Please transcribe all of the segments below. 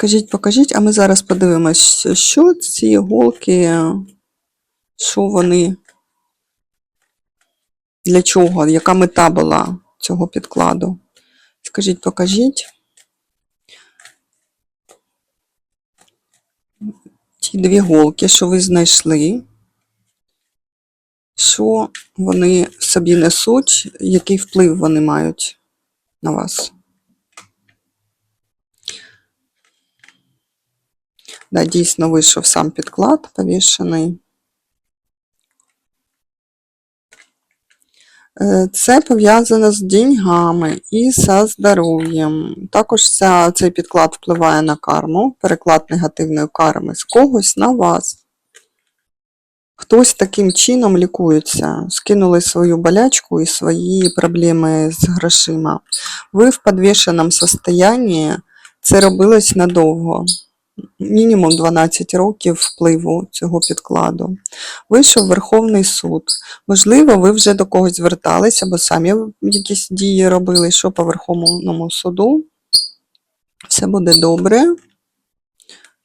Скажіть, покажіть, а ми зараз подивимось, що ці голки, що вони, для чого, яка мета була цього підкладу. Скажіть, покажіть. Ті дві голки, що ви знайшли, що вони собі несуть, який вплив вони мають на вас. Да, дійсно вийшов сам підклад повішений. Е, Це пов'язано з деньгами і з здоров'ям. Також ця, цей підклад впливає на карму, переклад негативної карми з когось на вас. Хтось таким чином лікується, скинули свою болячку і свої проблеми з грошима. Ви в підвішеному состоянні, це робилось надовго. Мінімум 12 років впливу цього підкладу. Вийшов Верховний суд. Можливо, ви вже до когось зверталися, або самі якісь дії робили, що по Верховному суду. Все буде добре.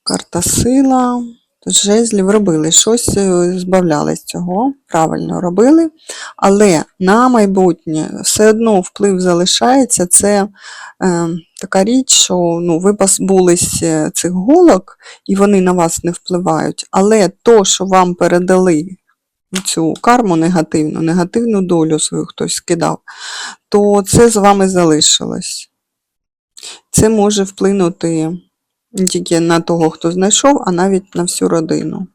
Карта сила. Тут жезлів робили, щось е, збавлялись цього, правильно робили. Але на майбутнє все одно вплив залишається. Це е, така річ, що ну, ви позбулись е, цих голок, і вони на вас не впливають. Але то, що вам передали цю карму негативну, негативну долю свою хтось скидав, то це з вами залишилось. Це може вплинути тільки на того, хто знайшов, а навіть на всю родину.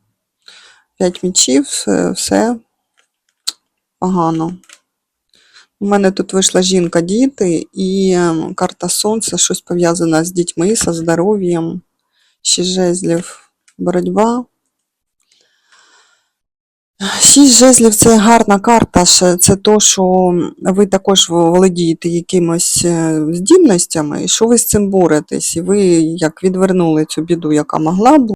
П'ять мічів, все, погано. У мене тут вийшла жінка, діти і ем, карта сонця, щось пов'язане з дітьми, зі здоров'ям, ще жезлів, боротьба. Шість жезлів це гарна карта. Це то, що ви також володієте якимось е, здібностями, і що ви з цим боретесь, і ви як відвернули цю біду, яка могла бути.